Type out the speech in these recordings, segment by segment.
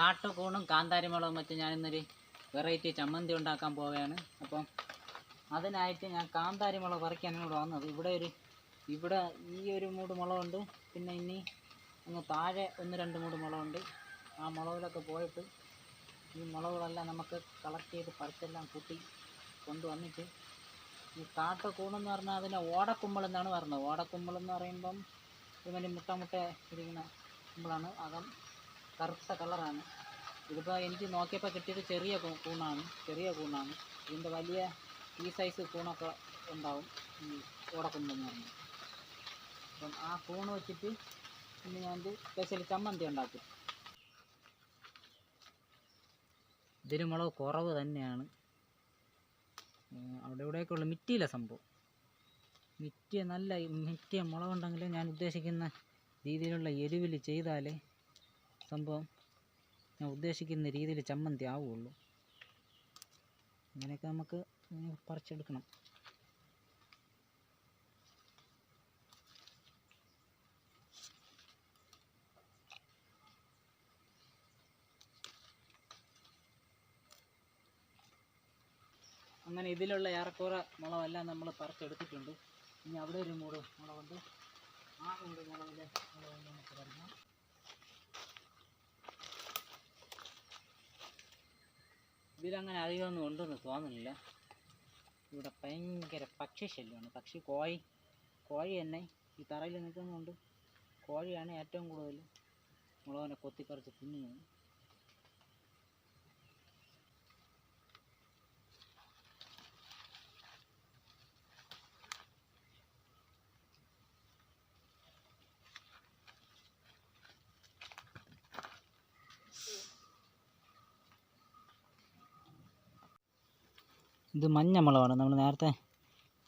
കാട്ടുകൂണും കാന്താരിമുളകും വെച്ച് ഞാനിന്നൊരു വെറൈറ്റി ചമ്മന്തി ഉണ്ടാക്കാൻ പോവുകയാണ്. അപ്പം അതിനായിട്ട് ഞാൻ കാന്താരിമുളക് പറിക്കാനാണ് ഇവിടെ വന്നത്. ഇവിടെ ഒരു ഇവിടെ ഈ ഒരു മൂട് മുളകുണ്ട്. പിന്നെ ഇനി അങ്ങ് താഴെ ഒന്ന് രണ്ട് മൂട് മുളകുണ്ട്. ആ മുളകിലൊക്കെ പോയിട്ട് ഈ മുളകുകളെല്ലാം നമുക്ക് കളക്ട് ചെയ്ത് പറിച്ചെല്ലാം കൂട്ടി കൊണ്ടുവന്നിട്ട് ഈ കാട്ടുകൂണെന്ന് പറഞ്ഞാൽ അതിനെ ഓടക്കുമ്പൾ എന്നാണ് പറയുന്നത്. ഓടക്കുമ്പൾ എന്ന് പറയുമ്പം ഇവന് മുട്ട മുട്ട ഇരിക്കുന്ന കുമ്പളാണ്. അകം കറുത്ത കളറാണ്. ഇതിപ്പോൾ എനിക്ക് നോക്കിയപ്പോൾ കിട്ടിയത് ചെറിയ കൂണാണ് ചെറിയ കൂണാണ്. ഇതിന്റെ വലിയ ഈ സൈസ് കൂണൊക്കെ ഉണ്ടാവും ഈ ഓടക്കുന്നെന്ന് അപ്പം ആ കൂണ് വെച്ചിട്ട് ഇന്ന് ഞാൻ സ്പെഷ്യൽ ചമ്മന്തി ഉണ്ടാക്കും. ഇതിന് മുളക് കുറവ് തന്നെയാണ്. അവിടെ ഇവിടെയൊക്കെ ഉള്ള മിറ്റിയില്ല സംഭവം. മിറ്റിയ നല്ല മിറ്റിയ മുളകുണ്ടെങ്കിൽ ഞാൻ ഉദ്ദേശിക്കുന്ന രീതിയിലുള്ള എരിവിൽ ചെയ്താലേ സംഭവം ഞാൻ ഉദ്ദേശിക്കുന്ന രീതിയിൽ ചമ്മന്തി ആവുള്ളൂ. ഇങ്ങനെയൊക്കെ നമുക്ക് പറിച്ചെടുക്കണം. അങ്ങനെ ഇതിലുള്ള ഏറെക്കുറെ മുളകെല്ലാം നമ്മൾ പറിച്ചെടുത്തിട്ടുണ്ട്. ഇനി അവിടെ ഒരു മുളകുണ്ട്. ആ മൂട് മുളകിലെ മുളക് നമുക്ക് പറിക്കാം. ഇതിലങ്ങനെ അധികമൊന്നും ഉണ്ടെന്ന് തോന്നുന്നില്ല. ഇവിടെ ഭയങ്കര പക്ഷി ശല്യമാണ്. പക്ഷി കോഴി കോഴി തന്നെ ഈ തറയിൽ നിൽക്കുന്നതുകൊണ്ട് കോഴിയാണ് ഏറ്റവും കൂടുതൽ മുളകിനെ കൊത്തിപ്പറിച്ച് തിന്നുന്നത്. ഇത് മഞ്ഞ മുളകാണ്. നമ്മൾ നേരത്തെ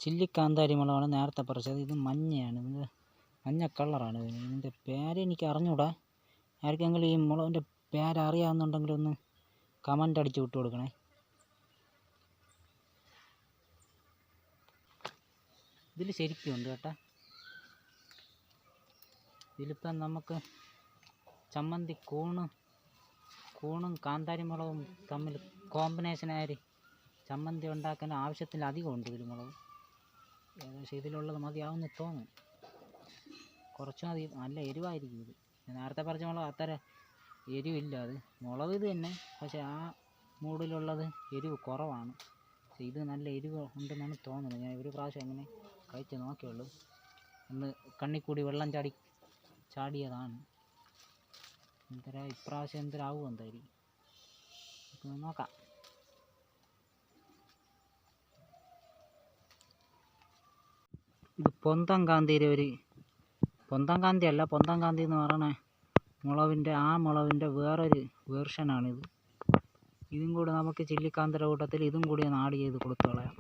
ചില്ലിക്കാന്താരി മുളകാണ് നേരത്തെ പറിച്ചത്. ഇത് മഞ്ഞയാണ്. ഇത് മഞ്ഞ കളറാണ് ഇതിന്റെ പേര് എനിക്ക് അറിഞ്ഞൂടാ. ആർക്കെങ്കിലും ഈ മുളകിന്റെ പേര് അറിയാവുന്നുണ്ടെങ്കിൽ ഒന്ന് കമന്റ് അടിച്ച് വിട്ടു കൊടുക്കണേ. ഇതിൽ ശരിക്കും ഉണ്ട് കേട്ടാ. ഇതിലിപ്പം നമുക്ക് ചമ്മന്തി കൂണ് കൂണും കാന്താരി മുളകും തമ്മിൽ കോമ്പിനേഷനായി ചമ്മന്തി ഉണ്ടാക്കാൻ ആവശ്യത്തിലധികം ഉണ്ട് കുരുമുളക്. മുളക് ഏകദേശം ഇതിലുള്ളത് മതിയാവുമെന്ന് തോന്നും കുറച്ച് മതി നല്ല എരിവായിരിക്കും ഇത്. നേരത്തെ പറഞ്ഞ മുളക് അത്ര എരിവില്ല അത്. മുളക് ഇത് തന്നെ പക്ഷേ ആ മൂടിലുള്ളത് എരിവ് കുറവാണ്. പക്ഷേ ഇത് നല്ല എരിവ് ഉണ്ടെന്നാണ് തോന്നുന്നത്. ഞാൻ ഒരു പ്രാവശ്യം അങ്ങനെ കഴിച്ച് നോക്കിയുള്ളൂ. ഒന്ന് കണ്ണിക്കൂടി വെള്ളം ചാടി ചാടിയതാണ്. എന്തരാ ഇപ്രാവശ്യം എന്തരാവും എന്തായിരിക്കും? നോക്കാം. ഇത് ഒരു പൊന്തം അല്ല പൊന്തം കാന്തി എന്ന് പറയണ മുളവിന്റെ ആ മുളവിന്റെ വേറൊരു വേർഷനാണിത്. ഇതും കൂടി നമുക്ക് ചില്ലിക്കാന്തിയുടെ കൂട്ടത്തിൽ ഇതും കൂടി ഒന്ന് ആഡ് ചെയ്ത് കൊടുത്തു കളയാം.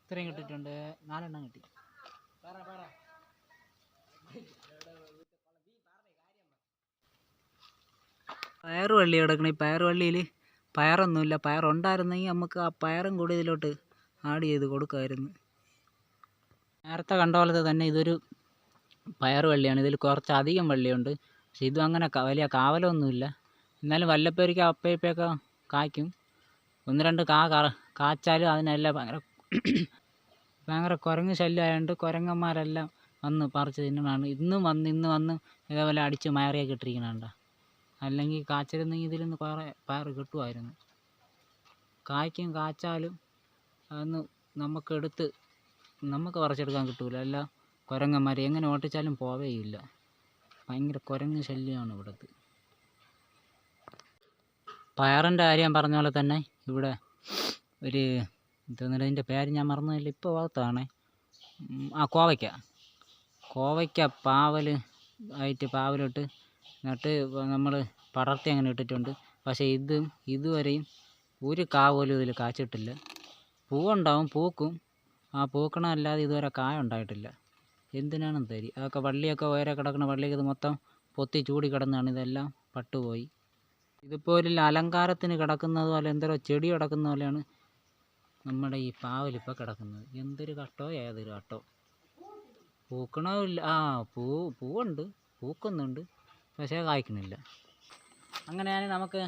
ഇത്രയും കിട്ടിയിട്ടുണ്ട്. നാലെണ്ണം കിട്ടി. പറ. പയർ വള്ളി കിടക്കണ ഈ പയർ വള്ളിയിൽ പയറൊന്നുമില്ല. പയറുണ്ടായിരുന്നെങ്കിൽ നമുക്ക് ആ പയറും കൂടി ഇതിലോട്ട് ആഡ് ചെയ്ത് കൊടുക്കുമായിരുന്നു. നേരത്തെ കണ്ട പോലത്തെ തന്നെ ഇതൊരു പയർ വള്ളിയാണ് ഇതിൽ കുറച്ച് അധികം വള്ളിയുണ്ട്. പക്ഷെ ഇതും അങ്ങനെ വലിയ കാവലൊന്നുമില്ല. എന്നാലും വല്ലപ്പേരിക്ക് അപ്പയപ്പയൊക്കെ കായ്ക്കും. ഒന്ന് രണ്ട് കാ കാച്ചാലും അതിനെല്ലാം ഭയങ്കര ഭയങ്കര കുരങ്ങ് ശല്യമായതുകൊണ്ട് കുരങ്ങന്മാരെല്ലാം വന്ന് പറിച്ച് തിന്നണതാണ് ഇന്നും വന്ന് ഇന്ന് വന്ന് ഇതേപോലെ അടിച്ച് മയറിയൊക്കെ ഇട്ടിരിക്കണണ്ട അല്ലെങ്കിൽ കാച്ചിരുന്നെങ്കിൽ ഇതിൽ നിന്ന് കുറേ പയർ കിട്ടുമായിരുന്നു. കായ്ക്കും കാച്ചാലും അതൊന്ന് നമുക്കെടുത്ത് നമുക്ക് പറിച്ചെടുക്കാൻ കിട്ടൂല. അല്ല കുരങ്ങന്മാർ എങ്ങനെ ഓട്ടിച്ചാലും പോവേയില്ല. ഭയങ്കര കുരങ്ങ് ശല്യമാണ് ഇവിടുത്തെ. പയറിന്റെ കാര്യം പറഞ്ഞ പോലെ തന്നെ ഇവിടെ ഒരു എന്തെന്നില്ല ഇതിന്റെ പേര് ഞാൻ മറന്നില്ല ഇപ്പോൾ ഭാഗത്താണേ ആ കോവയ്ക്ക. കോവയ്ക്ക പാവൽ ആയിട്ട് പാവലിട്ട് എന്നിട്ട് നമ്മൾ പടർത്തി അങ്ങനെ ഇട്ടിട്ടുണ്ട്. പക്ഷേ ഇത് ഇതുവരെയും ഒരു കാ പോലും ഇതിൽ കാച്ചിട്ടില്ല. പൂവുണ്ടാവും പൂക്കും. ആ പൂക്കണമല്ലാതെ ഇതുവരെ കായ ഉണ്ടായിട്ടില്ല. എന്തിനാണെന്ന് തരി. അതൊക്കെ വള്ളിയൊക്കെ ഉയരെ കിടക്കുന്ന വള്ളിയൊക്കെ ഇത് മൊത്തം പൊത്തി ചൂടി കിടന്നാണ് ഇതെല്ലാം പട്ടുപോയി. ഇതിപ്പോൾ ഒരു അലങ്കാരത്തിന് കിടക്കുന്നത് പോലെ എന്തോ ചെടി കിടക്കുന്ന പോലെയാണ് നമ്മുടെ ഈ പാവലിപ്പോൾ കിടക്കുന്നത്. എന്തൊരു കട്ടോ ഏതൊരു കട്ടോ പൂക്കണമില്ല. ആ പൂ പൂവുണ്ട്. പൂക്കുന്നുണ്ട്. പക്ഷേ കായ്ക്കണില്ല. അങ്ങനെയാണ് നമുക്ക്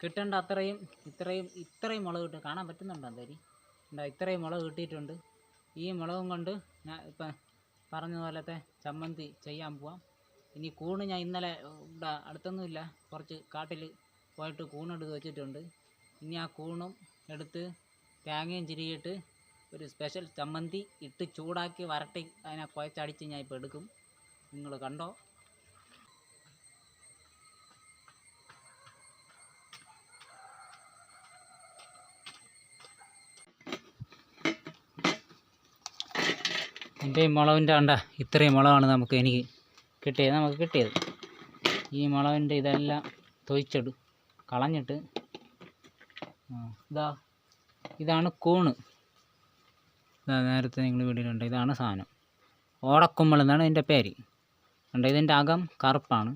കിട്ടേണ്ട അത്രയും ഇത്രയും ഇത്രയും മുളക് കിട്ടും. കാണാൻ പറ്റുന്നുണ്ടോ എന്തേരി? ഉണ്ടോ? ഇത്രയും മുളക് കിട്ടിയിട്ടുണ്ട്. ഈ മുളകും കൊണ്ട് ഞാൻ ഇപ്പം പറഞ്ഞ പോലത്തെ ചമ്മന്തി ചെയ്യാൻ പോവാം. ഇനി കൂണ് ഞാൻ ഇന്നലെ ഇവിടെ അടുത്തൊന്നുമില്ല. കുറച്ച് കാട്ടിൽ പോയിട്ട് കൂണെടുത്ത് വെച്ചിട്ടുണ്ട്. ഇനി ആ കൂണും എടുത്ത് തേങ്ങയും ചിരിയിട്ട് ഒരു സ്പെഷ്യൽ ചമ്മന്തി ഇട്ട് ചൂടാക്കി വരട്ടി അതിനെ കുഴച്ചടിച്ച് ഞാൻ ഇപ്പോൾ എടുക്കും. നിങ്ങൾ കണ്ടോ? എന്റെ ഈ മുളകിന്റെ കണ്ട ഇത്രയും മുളകാണ് നമുക്ക് എനിക്ക് കിട്ടിയത്. നമുക്ക് കിട്ടിയത്. ഈ മുളകിന്റെ ഇതെല്ലാം തൊഴിച്ചിടും കളഞ്ഞിട്ട് ഇതാ ഇതാണ് കൂണ്. നേരത്തെ നിങ്ങൾ വീട്ടിലുണ്ട് ഇതാണ് സാധനം. ഓടക്കുമ്മൾ എന്നാണ് ഇതിന്റെ പേര്. കണ്ടോ ഇതിന്റെ അകം കറുപ്പാണ്.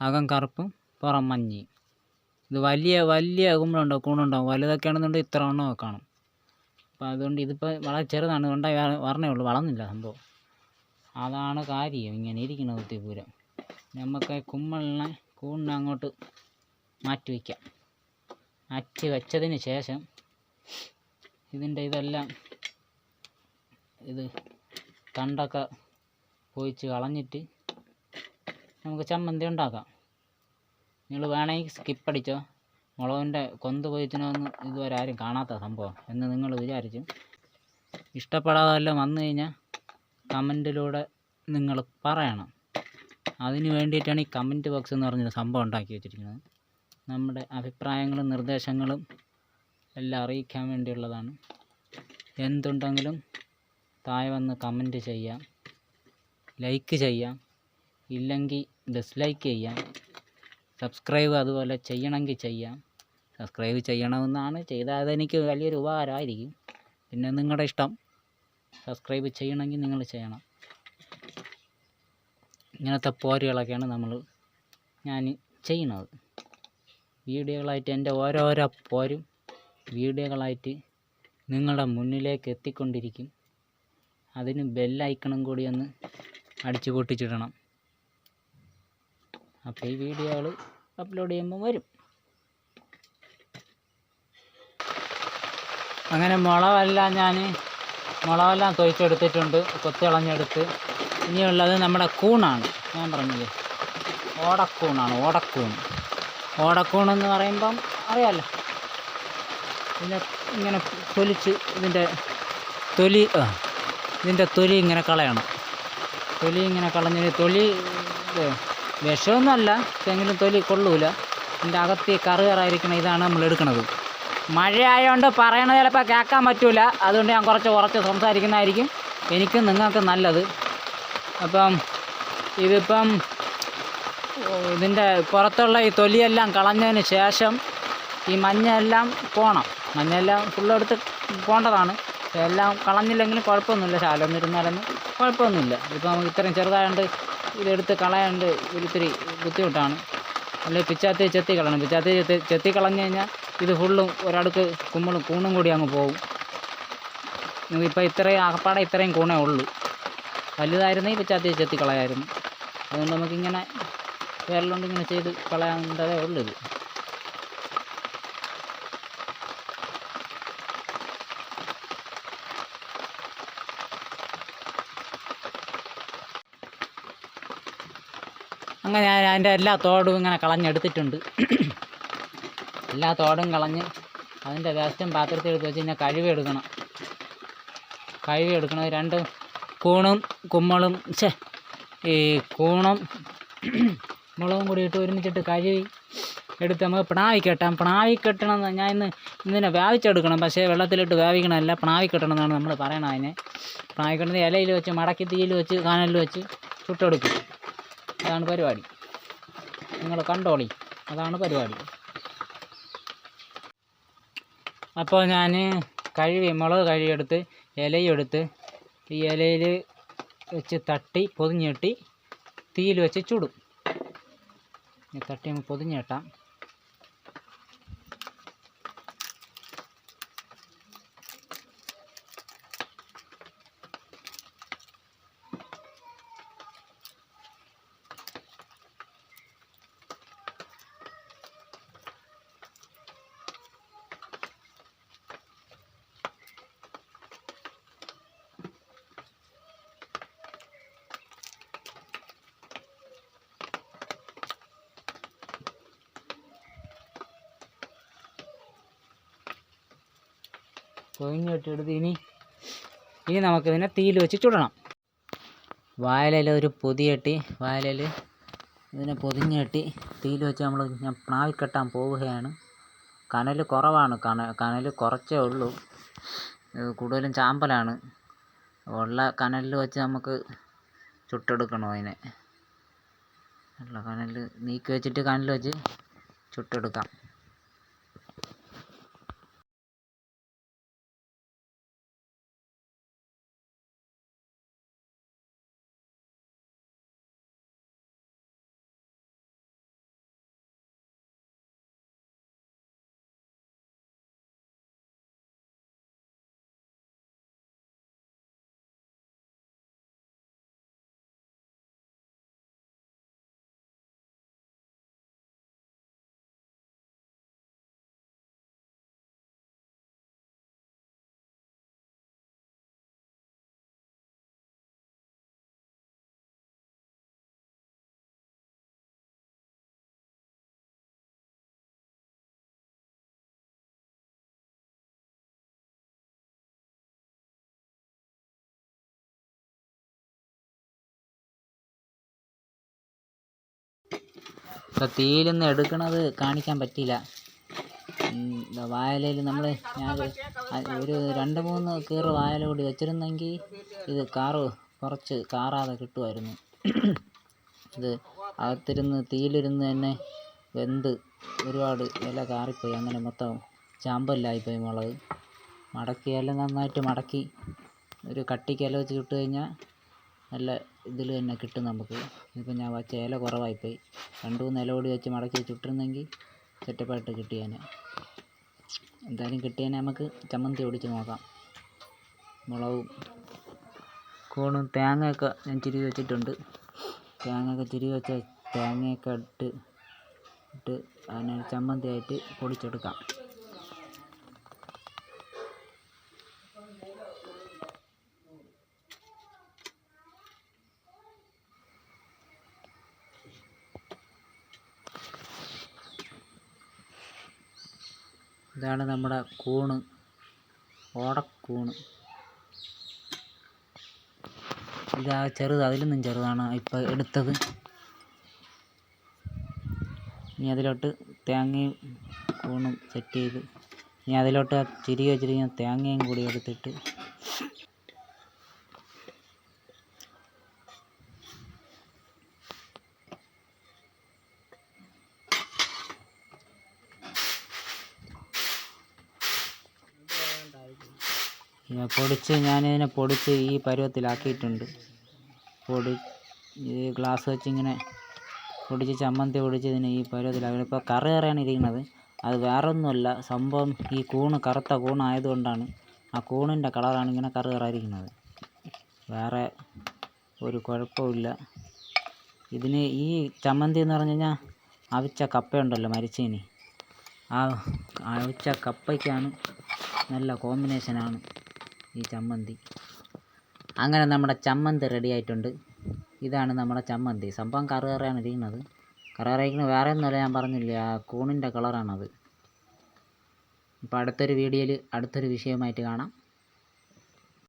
അകം കറുപ്പും പുറം മഞ്ഞയും ഇത് വലിയ വലിയ കുമ്പളുണ്ടാവും കൂണുണ്ടാവും വലുതൊക്കെ ആണെന്നുണ്ടെങ്കിൽ ഇത്ര എണ്ണമൊക്കെ കാണും. അപ്പോൾ അതുകൊണ്ട് ഇതിപ്പോൾ വളരെ ചെറുതാണ്. ഉണ്ടായി പറഞ്ഞേ ഉള്ളൂ. വളർന്നില്ല സംഭവം. അതാണ് കാര്യം. ഇങ്ങനെ ഇരിക്കുന്നത് കുത്തിപ്പൂരം നമുക്ക് കുമ്മളിനെ കൂണിനെ അങ്ങോട്ട് മാറ്റി വയ്ക്കാം. മാറ്റി വെച്ചതിന് ശേഷം ഇതിന്റെ ഇതെല്ലാം ഇത് തണ്ടൊക്കെ പൊയിച്ച് കളഞ്ഞിട്ട് നമുക്ക് ചമ്മന്തി ഉണ്ടാക്കാം. നിങ്ങൾ വേണമെങ്കിൽ സ്കിപ്പ് അടിച്ചോ. മുളകിന്റെ കൊന്ത് പൊയിച്ചിനൊന്നും ഇതുവരെ ആരും കാണാത്ത സംഭവം എന്ന് നിങ്ങൾ വിചാരിച്ചു. ഇഷ്ടപ്പെടാതെ വല്ലതും വന്നു കഴിഞ്ഞാൽ കമന്റിലൂടെ നിങ്ങൾ പറയണം. അതിന് വേണ്ടിയിട്ടാണ് ഈ കമന്റ് ബോക്സ് എന്ന് പറഞ്ഞൊരു സംഭവം ഉണ്ടാക്കി വെച്ചിരിക്കുന്നത്. നമ്മുടെ അഭിപ്രായങ്ങളും നിർദ്ദേശങ്ങളും എല്ലാം അറിയിക്കാൻ വേണ്ടിയുള്ളതാണ്. എന്തുണ്ടെങ്കിലും താഴെ വന്ന് കമന്റ് ചെയ്യാം. ലൈക്ക് ചെയ്യാം. ഇല്ലെങ്കിൽ ഡിസ്ലൈക്ക് ചെയ്യാം. സബ്സ്ക്രൈബ് അതുപോലെ ചെയ്യണമെങ്കിൽ ചെയ്യാം. സബ്സ്ക്രൈബ് ചെയ്യണമെന്നാണ് ചെയ്താൽ അതെനിക്ക് വലിയൊരു ഉപകാരമായിരിക്കും. പിന്നെ നിങ്ങളുടെ ഇഷ്ടം. സബ്സ്ക്രൈബ് ചെയ്യണമെങ്കിൽ നിങ്ങൾ ചെയ്യണം. ഇങ്ങനത്തെ പോരുകളൊക്കെയാണ് നമ്മൾ ഞാൻ ചെയ്യുന്നത്. വീഡിയോകളായിട്ട് എന്റെ ഓരോരോ പോരും വീഡിയോകളായിട്ട് നിങ്ങളുടെ മുന്നിലേക്ക് എത്തിക്കൊണ്ടിരിക്കും. അതിന് ഐക്കണും കൂടി ഒന്ന് അടിച്ചു പൊട്ടിച്ചിടണം. അപ്പോൾ ഈ വീഡിയോകൾ അപ്ലോഡ് ചെയ്യുമ്പോൾ വരും. അങ്ങനെ മുളവെല്ലാം ഞാൻ മുളവെല്ലാം തൊഴിച്ചെടുത്തിട്ടുണ്ട് കൊത്തിളഞ്ഞെടുത്ത്. ഇനിയുള്ളത് നമ്മുടെ കൂണാണ്. ഞാൻ പറഞ്ഞില്ലേ? ഓടക്കൂണാണ് ഓടക്കൂൺ. ഓടക്കൂണെന്ന് പറയുമ്പം അറിയാമല്ലോ ഇതിനെ ഇങ്ങനെ തൊലിച്ച് ഇതിന്റെ തൊലി ആ, ഇതിന്റെ തൊലി ഇങ്ങനെ കളയണം. തൊലി ഇങ്ങനെ കളഞ്ഞ് തൊലി വിഷമൊന്നുമല്ല എങ്കിലും തൊലി കൊള്ളൂല. ഇതിന്റെ അകത്ത് ഈ കറ് കറായിരിക്കണം ഇതാണ് നമ്മൾ എടുക്കുന്നത് മഴ ആയതുകൊണ്ട് ചിലപ്പോൾ കേൾക്കാൻ പറ്റില്ല അതുകൊണ്ട് ഞാൻ കുറച്ച് കുറച്ച് സംസാരിക്കുന്നതായിരിക്കും. എനിക്കും നിങ്ങൾക്ക് നല്ലത്. അപ്പം ഇതിപ്പം ഇതിന്റെ പുറത്തുള്ള ഈ തൊലിയെല്ലാം കളഞ്ഞതിന് ശേഷം ഈ മഞ്ഞെല്ലാം പോകണം മഞ്ഞെല്ലാം ഫുള്ളെടുത്ത് പോകേണ്ടതാണ് എല്ലാം കളഞ്ഞില്ലെങ്കിലും കുഴപ്പമൊന്നുമില്ല ശാലം ഇരുന്നാലൊന്നും കുഴപ്പമൊന്നുമില്ല. ഇപ്പോൾ നമുക്ക് ഇത്രയും ചെറുതായതുകൊണ്ട് ഇതെടുത്ത് കളയാണ്ട് ഒരിത്തിരി ബുദ്ധിമുട്ടാണ്. അല്ലെങ്കിൽ പിച്ചാത്തി ചെത്തി കളയണം. പിച്ചാത്തി ചെത്തി ചെത്തി കളഞ്ഞു കഴിഞ്ഞാൽ ഇത് ഫുള്ളും ഒരടുക്ക് കുമ്മളും കൂണും കൂടി അങ്ങ് പോകും ഇപ്പോൾ ഇത്രയും അകപ്പാടെ ഇത്രയും കൂണേ ഉള്ളൂ. വലുതായിരുന്നെങ്കിൽ പിച്ചാത്തി ചെത്തി കളയായിരുന്നു. അതുകൊണ്ട് നമുക്കിങ്ങനെ വിരലുകൊണ്ട് ഇങ്ങനെ ചെയ്ത് കളയാണ്ടതേ ഉള്ളൂ ഇത്. അങ്ങനെ ഞാൻ അതിന്റെ എല്ലാ തോടും ഇങ്ങനെ കളഞ്ഞെടുത്തിട്ടുണ്ട്. എല്ലാ തോടും കളഞ്ഞ് അതിന്റെ വേസ്റ്റും പാത്രത്തിൽ എടുത്ത് വെച്ച് കഴിഞ്ഞാൽ കഴുകിയെടുക്കണം കഴുകിയെടുക്കണം കഴുകി രണ്ട് കൂണും കുമ്മളും ഛേ ഈ കൂണും മുളകും കൂടി ഇട്ട് ഒരുമിച്ചിട്ട് കഴുകി എടുത്ത് നമുക്ക് പിണാവി കെട്ടാം. പിണാവി കെട്ടണം ഞാൻ ഇന്ന് ഇന്നിനെ വേവിച്ചെടുക്കണം പക്ഷേ വെള്ളത്തിലിട്ട് വേവിക്കണമല്ല പിണാവി കെട്ടണം എന്നാണ് നമ്മൾ പറയണത് അതിനെ. പിണാവി കെട്ടുന്നത് ഇലയിൽ വെച്ച് മടക്കി തീയിൽ വെച്ച് കാനലിൽ വെച്ച് ചുട്ടെടുക്കും. അതാണ് പരിപാടി. നിങ്ങൾ കണ്ടോളി. അതാണ് പരിപാടി. അപ്പോൾ ഞാൻ കഴുകി മുളക് കഴുകിയെടുത്ത് ഇലയെടുത്ത് ഈ ഇലയിൽ വെച്ച് തട്ടി പൊതിഞ്ഞിട്ടി തീയിൽ വെച്ച് ചുടും. തട്ടി പൊതിഞ്ഞിട്ടാം. പൊതിഞ്ഞ് വെട്ടിയെടുത്ത് ഇനി ഇനി നമുക്കിതിനെ തീയിൽ വെച്ച് ചുടണം. വായലയിൽ ഒരു പൊതി കെട്ടി വാഴയില ഇതിനെ പൊതിഞ്ഞ് കെട്ടി തീയിൽ വെച്ച് നമ്മൾ ഞാൻ പ്ലാവിൽ കെട്ടാൻ പോവുകയാണ്. കനൽ കുറവാണ് കന കനൽ കുറച്ചേ ഉള്ളൂ. കൂടുതലും ചാമ്പലാണ്. ഉള്ള കനലിൽ വെച്ച് നമുക്ക് ചുട്ടെടുക്കണം അതിനെ ഉള്ള കനൽ നീക്കി വെച്ചിട്ട് കനൽ വെച്ച് ചുട്ടെടുക്കാം. ഇപ്പോൾ തീയിലൊന്നും എടുക്കണത് കാണിക്കാൻ പറ്റിയില്ല. വായലയിൽ നമ്മൾ ഞാൻ ഒരു രണ്ട് മൂന്ന് കീറ് വായല കൂടി വെച്ചിരുന്നെങ്കിൽ ഇത് കാറ് കുറച്ച് കാറാതെ കിട്ടുമായിരുന്നു. ഇത് അകത്തിരുന്ന് തീയിലിരുന്ന് തന്നെ വെന്ത് ഒരുപാട് ഇല കാറിപ്പോയി. അങ്ങനെ മൊത്തം ചാമ്പല്ലായിപ്പോയി മുളക്. മടക്കി ഇല നന്നായിട്ട് മടക്കി ഒരു കട്ടിക്ക് വെച്ച് ചുട്ട് കഴിഞ്ഞാൽ നല്ല ഇതിൽ തന്നെ കിട്ടും നമുക്ക്. ഇപ്പം ഞാൻ ചേല കുറവായിപ്പോയി. രണ്ട് മൂന്ന് ഇല കൂടി വെച്ച് മടക്കി വെച്ചിട്ടിരുന്നെങ്കിൽ സെറ്റപ്പായിട്ട് കിട്ടിയേനെ. എന്തായാലും കിട്ടിയേനെ നമുക്ക് ചമ്മന്തി ഒടിച്ച് നോക്കാം. മുളകും കൂണും തേങ്ങയൊക്കെ ഞാൻ ചിരി വെച്ചിട്ടുണ്ട്. തേങ്ങയൊക്കെ ചിരി വെച്ച തേങ്ങയൊക്കെ ഇട്ട് ഇട്ട് അതിനെ ചമ്മന്തിയായിട്ട് പൊടിച്ചെടുക്കാം. ഇതാണ് നമ്മുടെ കൂണ്. ഓടക്കൂണ്. ഇതാ ചെറുത് അതിലൊന്നും ചെറുതാണ്. ഇപ്പോൾ എടുത്തത്. ഇനി അതിലോട്ട് തേങ്ങയും കൂണും സെറ്റ് ചെയ്ത് ഇനി അതിലോട്ട് ചിരി വെച്ചിരിക്കുന്ന തേങ്ങയും കൂടി എടുത്തിട്ട് ഇങ്ങനെ പൊടിച്ച് ഞാനിതിനെ പൊടിച്ച് ഈ പരുവത്തിലാക്കിയിട്ടുണ്ട്. പൊടി ഈ ഗ്ലാസ് വെച്ചിങ്ങനെ പൊടിച്ച് ചമ്മന്തി പൊടിച്ച് ഇതിനെ ഈ പരുവത്തിലാക്കി. ഇപ്പോൾ കറി കറിയാണ് ഇരിക്കുന്നത്. അത് വേറെ ഒന്നുമല്ല സംഭവം ഈ കൂണ് കറുത്ത കൂണായതുകൊണ്ടാണ് ആ കൂണിന്റെ കളറാണ് ഇങ്ങനെ കറി കറായിരിക്കുന്നത്. വേറെ ഒരു കുഴപ്പമില്ല ഇതിന് ഈ ചമ്മന്തി എന്ന് പറഞ്ഞു കഴിഞ്ഞാൽ അവിച്ച കപ്പയുണ്ടല്ലോ മരിച്ചതിന് ആ അവിച്ച കപ്പയ്ക്കാണ് നല്ല കോമ്പിനേഷനാണ് ഈ ചമ്മന്തി. അങ്ങനെ നമ്മുടെ ചമ്മന്തി റെഡി ആയിട്ടുണ്ട്. ഇതാണ് നമ്മുടെ ചമ്മന്തി. സംഭവം കറി കറിയാണ് ഇരിക്കുന്നത്. കറി കറിയിരിക്കുന്നത് വേറെ ഒന്നുമല്ല ഞാൻ പറഞ്ഞില്ല ആ കൂണിന്റെ കളറാണത് അപ്പോൾ അടുത്തൊരു വീഡിയോയിൽ അടുത്തൊരു വിഷയവുമായിട്ട് കാണാം.